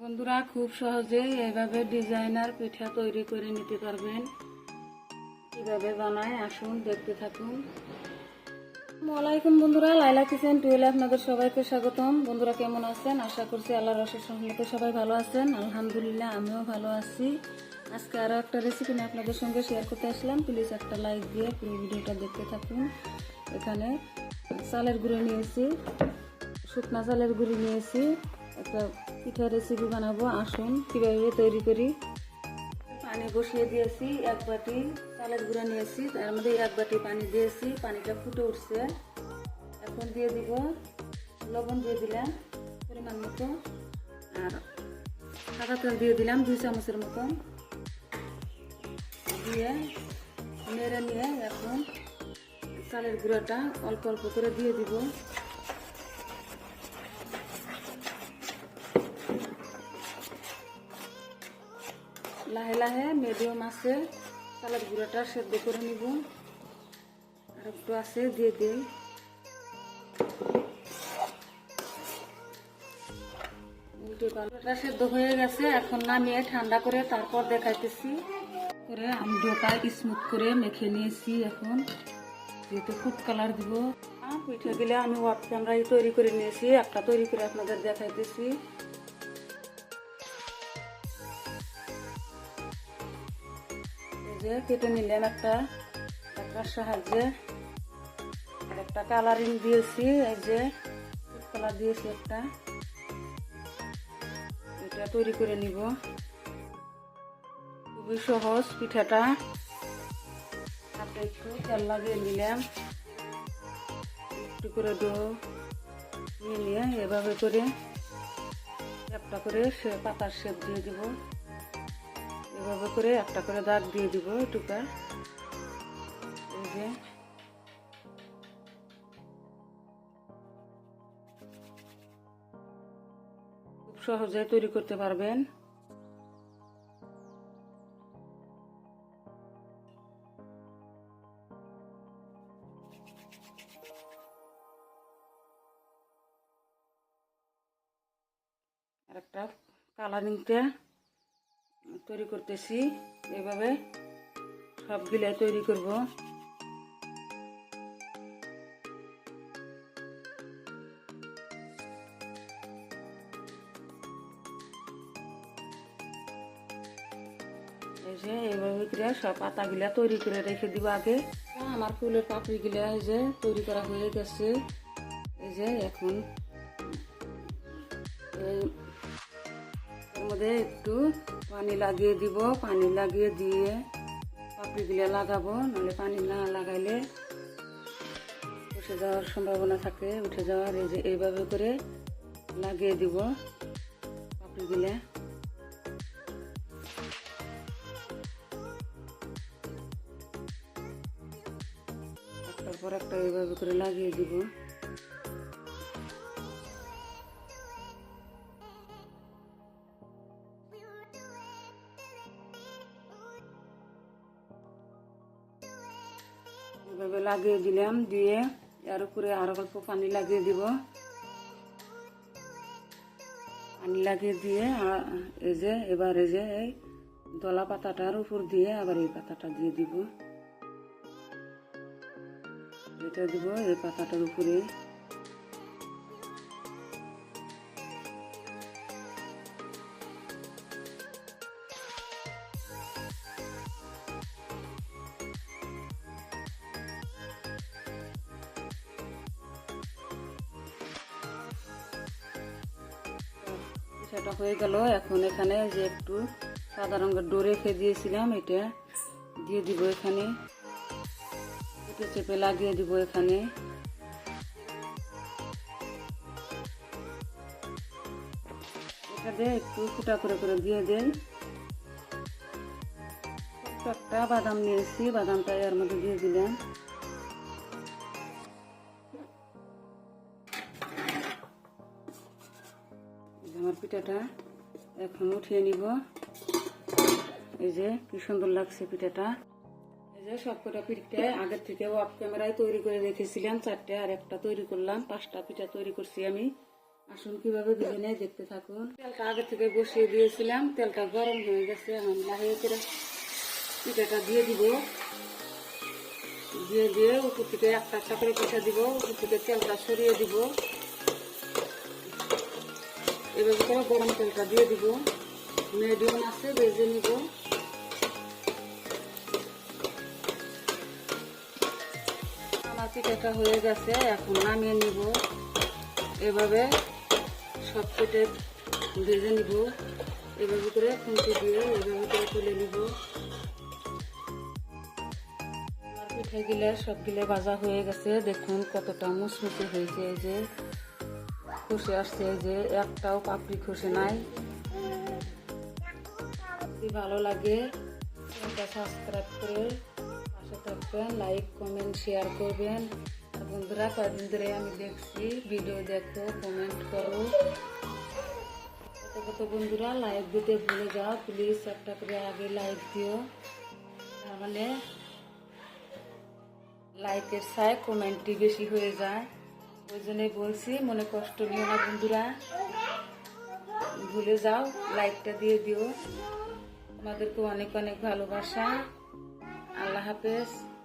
বন্ধুরা, খুব সহজেই এইভাবে ডিজাইনার পিঠা তৈরি করে নিতে পারবেন। কীভাবে বানায় আসুন, দেখতে থাকুন। আসসালামাইকুম বন্ধুরা, লাইলা কিচেন টুয়েলে আপনাদের সবাইকে স্বাগতম। বন্ধুরা, কেমন আছেন? আশা করছি আল্লাহর রসের সঙ্গে সবাই ভালো আছেন। আলহামদুলিল্লাহ, আমিও ভালো আছি। আজকে আরও একটা রেসিপি নিয়ে আপনাদের সঙ্গে শেয়ার করতে আসলাম। প্লিজ একটা লাইক দিয়ে পুরো ভিডিওটা দেখতে থাকুন। এখানে চালের গুঁড়ো নিয়েছি, শুকনা চালের গুঁড়ি নিয়েছি, একটা পিঠা রেসিপি বানাবো। আসুন, কীভাবে তৈরি করি। পানি বসিয়ে দিয়েছি, এক বাটি চালের গুঁড়া নিয়েছি। তার মধ্যে এক বাটি পানি দিয়েছি, পানিটা ফুটে উঠছে। এখন দিয়ে দিব লবণ দিয়ে দিলাম পরিমাণ মতো। আর সাদা তেল দিয়ে দিলাম দুই চামচের মতন দিয়ে নেড়ে নিয়ে এখন চালের গুঁড়াটা অল্প অল্প করে দিয়ে দিব। লাহে লাহে মিডিয়াম আছে চালের গুঁড়াটা সেদ্ধ করে নিব। আর একটু আছে, দিয়ে দিই। সেদ্ধ হয়ে গেছে, এখন নামিয়ে ঠান্ডা করে তারপর দেখাইতেছি। করে আমি ডোটা স্মুথ করে মেখে নিয়েছি এখন। যেহেতু ফুড কালার দিব। পিঠে গেলে আমি ওয়াট ক্যামেরাই তৈরি করে নিয়েছি, একটা তৈরি করে আপনাদের দেখাইতেছি। এই যে কেটে নিলাম একটা একটার সাহায্যে। একটা কালারিং দিয়েছি, এই যে কালার দিয়েছি একটা। এটা তৈরি করে নিব। খুবই সহজ পিঠাটা। হাতে একটু তেল লাগিয়ে নিলাম। একটু করে ডো নিয়ে নিয়ে এভাবে করে একটা করে সে পাতার শেপ দিয়ে দিব। এভাবে করে একটা করে দাগ দিয়ে দিব টুকা এই যে। খুব সহজে তৈরি করতে পারবেন। একটা কালারিংটা তৈরি করতেছি। এভাবে সবগুলা তৈরি করব। এই যে এইভাবে করে সব পাতাগুলা তৈরি করে রেখে দিব আগে। আমার ফুলের পাপড়িগুলা এই যে তৈরি করা হয়ে গেছে। এই যে, এখন মধ্যে একটু পানি লাগিয়ে দিব, পানি লাগিয়ে দিয়ে পাপড়িগুলো লাগাবো। নাহলে পানি না লাগাইলে উঠে যাওয়ার সম্ভাবনা থাকে, উঠে যাওয়ার। এই যে এইভাবে করে লাগিয়ে দিব পাপড়িগুলো। একটার পর একটা এইভাবে করে লাগিয়ে দিব। এভাবে লাগিয়ে দিলাম, দিয়ে এর উপরে আরও অল্প পানি লাগিয়ে দিব। পানি লাগিয়ে দিয়ে এই যে, এবার এই যে এই দলা পাতাটার উপর দিয়ে আবার এই পাতাটা দিয়ে দিব। এটা দিব, এই পাতাটার উপরে। সেটা হয়ে গেল। এখন এখানে যে একটু সাদা রঙের ডো রেখে দিয়েছিলাম, এটা দিয়ে দিব এখানে। চেপে চেপে লাগিয়ে দিব এখানে। এটা দিয়ে একটু ফুটা করে করে দিয়ে দেন। একটা বাদাম নিয়েছি, বাদামটা এর মধ্যে দিয়ে দিলাম। পিঠাটা এখন উঠিয়ে নিব। এই যে কি সুন্দর লাগছে পিঠাটা। এই যে সবকটা পিঠা আগের থেকে অফ ক্যামেরায় তৈরি করে রেখেছিলাম, চারটে আর একটা তৈরি করলাম, পাঁচটা পিঠা তৈরি করছি আমি। আসুন কীভাবে ভেজে নেয় দেখতে থাকুন। তেলটা আগে থেকে বসিয়ে দিয়েছিলাম, তেলটা গরম হয়ে গেছে, এখন লাহিয়ে করে পিঠাটা দিয়ে দিব। দিয়ে দিয়ে উপর থেকে একটা একটা পিঠা দিব, উপর থেকে তেলটা সরিয়ে দিব। এভাবে করে গরম তেলটা দিয়ে দিব। মিডিয়াম আছে, ভেজে নিব। আমার পিঠাটা হয়ে গেছে, এখন নামিয়ে নিব। এভাবে সব কেটে ভেজে নিব। এভাবে করে খুঁটি দিয়ে এভাবে করে তুলে নিব। পিঠাগুলো সবগুলো ভাজা হয়ে গেছে। দেখুন কতটা মুচমুচে হয়েছে এই যে। খুশি আসছে যে একটাও পাপড়ি খুশি নাই। যদি ভালো লাগে সাবস্ক্রাইব করে পাশে থাকবেন, লাইক, কমেন্ট, শেয়ার করবেন। আর বন্ধুরা, কয়েকদিন ধরে আমি দেখছি, ভিডিও দেখো, কমেন্ট করো। কত বন্ধুরা, লাইক দিতে ভুলে যাও। প্লিজ, একটা করে আগে লাইক দিও। তাহলে লাইকের চাই কমেন্টটি বেশি হয়ে যায়। জন্যই বলছি, মনে কষ্ট নিও না বন্ধুরা। ভুলে যাও, লাইকটা দিয়ে দিও। আমাদেরকে অনেক অনেক ভালোবাসা। আল্লাহ হাফেজ।